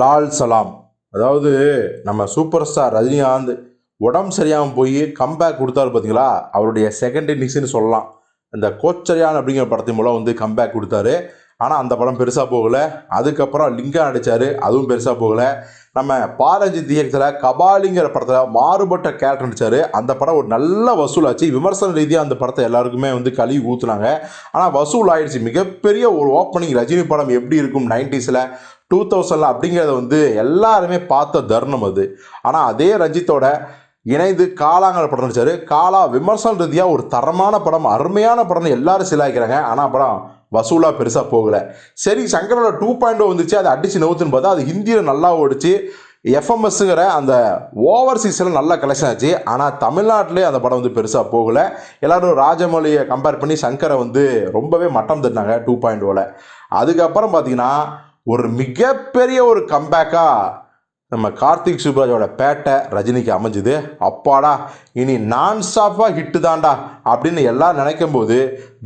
லால் சலாம். அதாவது நம்ம super star Rajinikanth உடம்பு சரியாமல் போய் கம்பேக் கொடுத்தாரு பார்த்தீங்களா அவருடைய செகண்ட் இன்னிங்ஸ்னு சொல்லலாம். இந்த கோச்சரியான் அப்படிங்கிற படத்தின் மூலம் வந்து கம்பேக் கொடுத்தாரு. ஆனால் அந்த படம் பெருசாக போகலை. அதுக்கப்புறம் லிங்கா நடித்தார் அதுவும் பெருசாக போகலை. நம்ம பாலாஜி தியேட்டரில் கபாலிங்கிற படத்தில் மாறுபட்ட கேரக்டர் நடித்தார் அந்த படம் ஒரு நல்ல வசூலாச்சு. விமர்சன ரீதியாக அந்த படத்தை எல்லாருக்குமே வந்து கழுவி ஊற்றுனாங்க ஆனால் வசூல் ஆயிடுச்சு மிகப்பெரிய ஒரு ஓப்பனிங் ரஜினி படம் எப்படி இருக்கும்? நைன்டிஸில் டூ தௌசண்டில் அப்படிங்கிறத வந்து எல்லாருமே பார்த்த தருணம் அது. ஆனால் அதே ரஞ்சித்தோட இணைந்து காலாங்கிற படம் நடிச்சாரு. காலா விமர்சன ரீதியாக ஒரு தரமான படம் அருமையான படம்னு எல்லாரும் சிலாய்க்கிறாங்க. ஆனால் படம் வசூலாக பெருசாக போகலை. சரி சங்கரோட டூ பாயிண்ட் oh வந்துச்சு. அதை அடிச்சு நவுத்துன்னு பார்த்தா அது ஹிந்தியில் நல்லா ஓடிச்சு. எஃப்எம்எஸ்ங்கிற அந்த ஓவர் சீசனில் நல்ல கலெக்ஷன் ஆச்சு. ஆனால் தமிழ்நாட்டிலே அந்த படம் வந்து பெருசாக போகலை. எல்லோரும் ராஜமௌலியை கம்பேர் பண்ணி சங்கரை வந்து ரொம்பவே மட்டம் தட்டினாங்க டூ பாயிண்ட் ஓவில் அதுக்கப்புறம் பார்த்தீங்கன்னா ஒரு மிகப்பெரிய ஒரு கம்பேக்காக நம்ம கார்த்திக் சுப்ராஜோட பேட்டை ரஜினிக்கு அமைஞ்சுது. அப்பாடா இனி நான் ஸ்டாப்பாக ஹிட்டு தான்டா அப்படின்னு எல்லாம் நினைக்கும் போது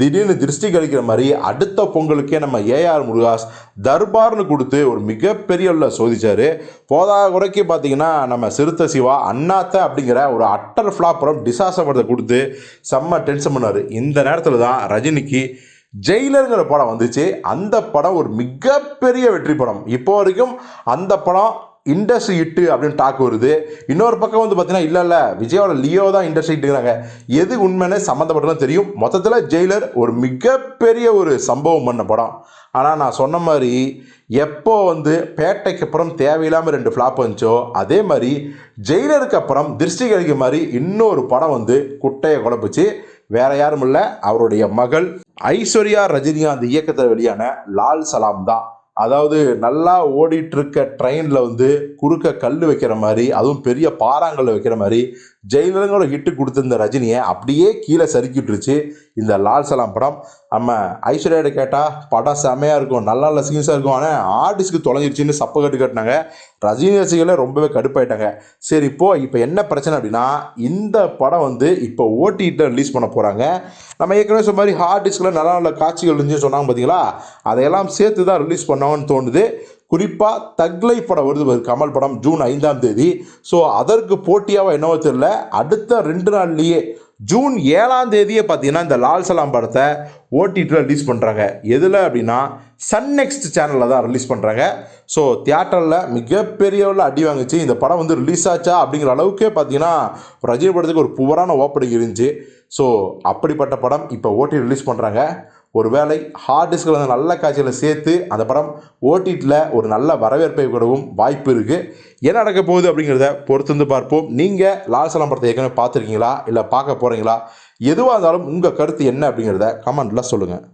திடீர்னு திருஷ்டி கழிக்கிற மாதிரி அடுத்த பொங்கலுக்கே நம்ம ஏஆர் முருகாஸ் தர்பார்னு கொடுத்து ஒரு மிகப்பெரிய உள்ள சோதிச்சார். போதாத குறைக்கு பார்த்தீங்கன்னா நம்ம சிறுத்தை சிவா அண்ணாத்த அப்படிங்கிற ஒரு அட்டர் ஃப்ளாப்புறம் டிசாஸ்டர் படத்தை கொடுத்து செம்ம டென்ஷன் பண்ணார் இந்த நேரத்தில் தான் ரஜினிக்கு ஜெயிலருங்கிற படம் வந்துச்சு. அந்த படம் ஒரு மிகப்பெரிய வெற்றி படம். இப்போ வரைக்கும் அந்த படம் இண்டஸ்ட்ரி ஹிட்டு அப்படின்னு டாக் வருது. இன்னொரு பக்கம் வந்து பார்த்தீங்கன்னா இல்லை இல்லை விஜயோட லியோ தான் இண்டஸ்ட்ரி இட்டுக்கிறாங்க எது உண்மைன்னு சம்மந்தப்பட்டதும் தெரியும். மொத்தத்தில் ஜெயிலர் ஒரு மிகப்பெரிய ஒரு சம்பவம் பண்ண படம். ஆனால் நான் சொன்ன மாதிரி எப்போ வந்து பேட்டைக்கு அப்புறம் தேவையில்லாமல் ரெண்டு ஃப்ளாப் வந்துச்சோ அதே மாதிரி ஜெயிலருக்கு அப்புறம் திருஷ்டி கழிக்க மாதிரி இன்னொரு படம் வந்து குட்டையை குழப்பிச்சு. வேற யாரும் இல்லை அவருடைய மகள் ஐஸ்வர்யா ரஜினிகாந்த் இயக்கத்தில் வெளியான லால் சலாம் தான். அதாவது நல்லா ஓடிட்டு இருக்க ட்ரெயினில் வந்து குறுக்க கல் வைக்கிற மாதிரி அதுவும் பெரிய பாறாங்கல் வைக்கிற மாதிரி ஜெயிலருங்கிற ஹிட்டு கொடுத்துருந்த ரஜினியை அப்படியே கீழே சறுக்கிட்டுருச்சு. இந்த லால் சலாம் படம். நம்ம ஐஸ்வர்யாட்ட கேட்டால் படம் செமையாக இருக்கும். நல்ல நல்ல சீன்ஸாக இருக்கும். ஆனால் ஆர்டிஸ்க்கு தொலைஞ்சிருச்சுன்னு சப்ப கட்டு கட்டினாங்க. ரஜினி ரசிகர்களே ரொம்பவே கடுப்பாயிட்டாங்க. சரி இப்போது இப்போ என்ன பிரச்சனை அப்படின்னா இந்த படம் வந்து இப்போ ஓடிடியில் ரிலீஸ் பண்ண போகிறாங்க நம்ம ஏற்கனவே சொன்ன மாதிரி ஹார்ட் டிஸ்கில் நல்ல நல்ல காட்சிகள் இருந்துச்சுன்னு சொன்னாங்க பார்த்தீங்களா அதையெல்லாம் சேர்த்து தான் ரிலீஸ் பண்ணோன்னு தோணுது. குறிப்பாக தக்லை படம் வருது கமல் படம் ஜூன் ஐந்தாம் தேதி. ஸோ அதற்கு போட்டியாக என்னவோ தெரியல. அடுத்த ரெண்டு நாள்லேயே ஜூன் ஏழாம் தேதியே பார்த்தீங்கன்னா இந்த லால் சலாம் படத்தை ஓடிடியில் ரிலீஸ் பண்ணுறாங்க எதில் அப்படின்னா சன் நெக்ஸ்ட் சேனலில் தான் ரிலீஸ் பண்ணுறாங்க ஸோ தியேட்டரில் மிகப்பெரிய அடி வாங்குச்சு. இந்த படம் வந்து ரிலீஸ் ஆச்சா அப்படிங்கிற அளவுக்கே பார்த்தீங்கன்னா ரஜினி படத்துக்கு ஒரு புவரான ஓப்பனிங் இருந்துச்சு. ஸோ அப்படிப்பட்ட படம் இப்போ ஓடி ரிலீஸ் பண்ணுறாங்க ஒருவேளை ஹார்ட் டிஸ்கில் வந்து நல்ல காட்சிகளை சேர்த்து அந்த படம் ஓடிடியில் ஒரு நல்ல வரவேற்பை கொடுக்கும் வாய்ப்பு இருக்குது என்ன நடக்க போகுது அப்படிங்கிறத பொறுத்து வந்து பார்ப்போம். நீங்கள் லால்சலம் படத்தை ஏற்கனவே பார்த்துருக்கீங்களா? இல்லை பார்க்க போகிறீங்களா எதுவாக இருந்தாலும் உங்கள் கருத்து என்ன அப்படிங்கிறத கமெண்ட்டில் சொல்லுங்கள்